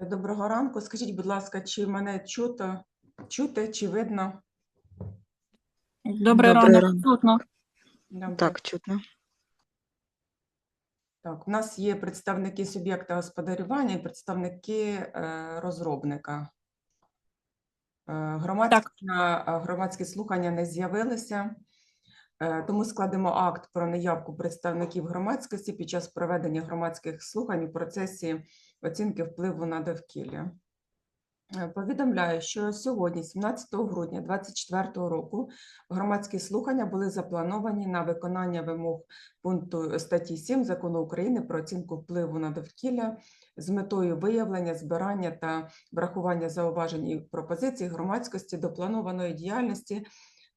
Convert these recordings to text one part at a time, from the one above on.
Доброго ранку. Скажіть, будь ласка, чи мене чуто, чути, чи видно? Добрий Добрий ранок. ранок. Чутно. Добре. Так, чутно. Так, у нас є представники суб'єкта господарювання і представники е, розробника. Е, громадські, е, громадські слухання не з'явилися, тому складемо акт про неявку представників громадськості під час проведення громадських слухань у процесі оцінки впливу на довкілля. Е, Повідомляю, що сьогодні, 17 грудня 2024 року, громадські слухання були заплановані на виконання вимог пункту статті 7 Закону України про оцінку впливу на довкілля з метою виявлення, збирання та врахування зауважень і пропозицій громадськості до планованої діяльності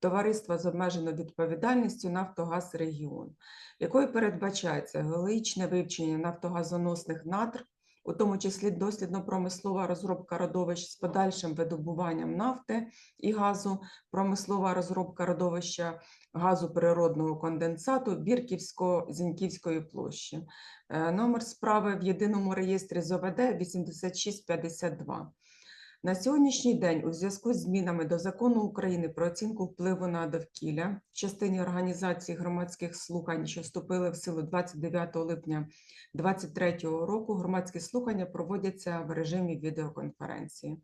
товариства з обмеженою відповідальністю Нафтогаз Регіон, якою передбачається геологічне вивчення нафтогазоносних надр, у тому числі дослідно-промислова розробка родовищ з подальшим видобуванням нафти і газу, промислова розробка родовища газу природного конденсату Бірківсько-Зіньківської площі. Е, Номер справи в єдиному реєстрі з ОВД 8652. На сьогоднішній день, у зв'язку з змінами до закону України про оцінку впливу на довкілля в частині організації громадських слухань, що вступили в силу 29 липня 2023 року, громадські слухання проводяться в режимі відеоконференції.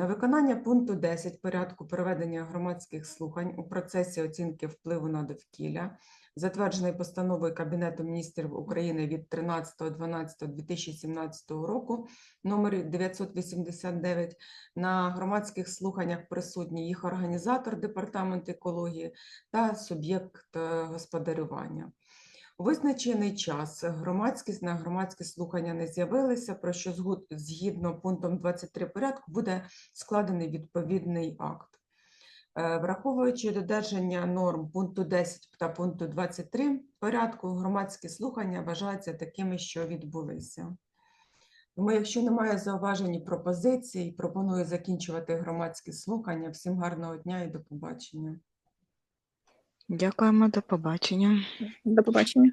На виконання пункту 10 порядку проведення громадських слухань у процесі оцінки впливу на довкілля, затвердженої постановою Кабінету міністрів України від 13.12.2017 року, номер 989, на громадських слуханнях присутні їх організатор Департамент екології та суб'єкт е, господарювання. Визначений час громадськість на громадські слухання не з'явилися, про що згідно пунктом 23 порядку буде складений відповідний акт. Е, Враховуючи додержання норм пункту 10 та пункту 23 порядку, громадські слухання вважаються такими, що відбулися. Тому, якщо немає зауважень і пропозицій, пропоную закінчувати громадські слухання. Всім гарного дня і до побачення. Дякуємо, до побачення. До побачення.